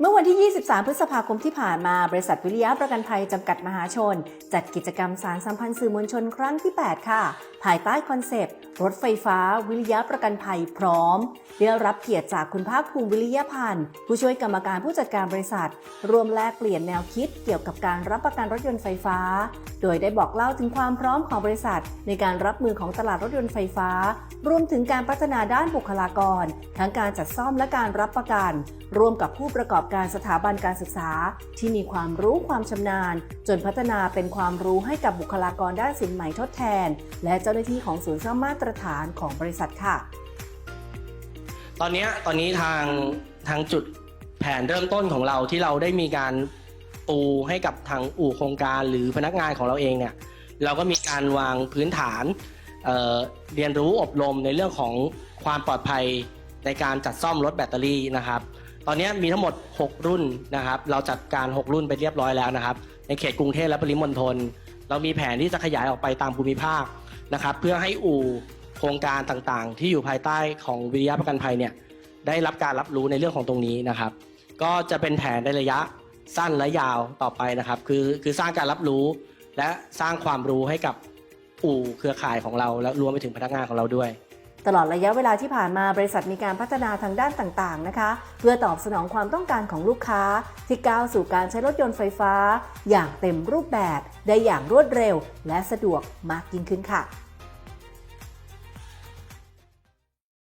เมื่อวันที่ 23 พฤษภาคมที่ผ่านมา บริษัทวิริยะประกันภัยจำกัดมหาชน จัดกิจกรรมสารสัมพันธ์สื่อมวลชนครั้งที่ 8 ค่ะ ภายใต้คอนเซปต์ รถไฟฟ้า วิริยะประกันภัยพร้อม ได้รับเกียรติจากคุณภาคภูมิวิริยพันธ์ ผู้ช่วยกรรมการผู้จัดการบริษัท รวมแลกเปลี่ยนแนวคิดเกี่ยวกับการรับประกันรถยนต์ไฟฟ้า โดยได้บอกเล่าถึงความพร้อมของบริษัท ในการรับมือของตลาดรถยนต์ไฟฟ้า รวมถึงการพัฒนาด้านบุคลากร ทั้งการจัดซ่อมและการรับประกันร่วมกับผู้ประกอบการสถาบันการศึกษา ที่มีความรู้ความชำนาญ จนพัฒนาเป็นความรู้ให้กับบุคลากรด้านสินใหม่ทดแทน และเจ้าหน้าที่ของศูนย์ซ่อมมาตรฐานของบริษัทค่ะ ตอนนี้ตอนนี้ทางทางจุดแผนเริ่มต้นของเราที่เราได้มีการปูให้กับทางอู่โครงการหรือพนักงานของเราเองเนี่ยเราก็มีการวางพื้นฐานเเรียนรู้อบรมในเรื่องของความปลอดภัยในการจัดซ่อมรถแบตเตอรี่นะครับ ตอนนี้มีทั้งหมด 6 รุ่นนะครับ เราจัดการ 6 รุ่นไปเรียบร้อยแล้วนะครับ ในเขตกรุงเทพและปริมณฑลเรามีแผนที่จะขยายออกไปตามภูมิภาคนะครับ เพื่อให้อู่โครงการต่างๆ ที่อยู่ภายใต้ของวิริยะประกันภัยเนี่ยได้รับการรับรู้ในเรื่องของตรงนี้นะครับ ก็จะเป็นแผนในระยะสั้นและยาวต่อไปนะครับ คือคือสร้างการรับรู้ และสร้างความรู้ให้กับอู่เครือข่ายของเรา และรวมไปถึงพนักงานของเราด้วย ตลอดระยะเวลาที่ผ่านมาบริษัทมีการพัฒนาทางด้านต่างๆนะคะ เพื่อตอบสนองความต้องการของลูกค้า ที่ก้าวสู่การใช้รถยนต์ไฟฟ้า อย่างเต็มรูปแบบ ได้อย่างรวดเร็ว และสะดวกมากยิ่งขึ้นค่ะ